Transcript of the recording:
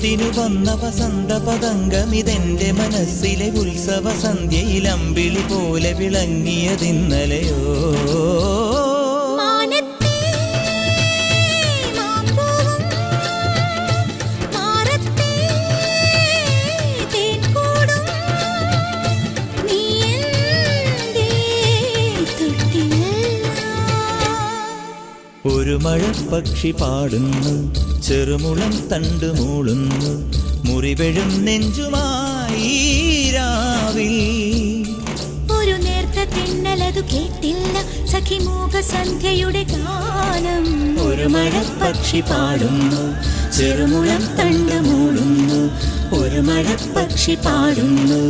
കൊയ്ത്തിനു വന്ന വസന്ത പതംഗമിതെന്റെ മനസ്സിലെ ഉത്സവ സന്ധ്യയിൽ അമ്പിളി പോലെ വിളങ്ങിയതിന്നലെയോ ഒരു മഴപ്പക്ഷി പാടുന്നു ചെറുമുളം തണ്ട് മൂളുന്നു മുറിവെഴും നെഞ്ചുമായി രാവിൽ. ഒരു നേർത്ത തിന്നലതു കേട്ടില്ല സഖിമൂക സന്ധ്യയുടെ ഗാനം. ഒരു മഴപ്പക്ഷി പാടുന്നു ചെറുമുളം തണ്ട് മൂളുന്നു ഒരു മഴപ്പക്ഷി പാടുന്നു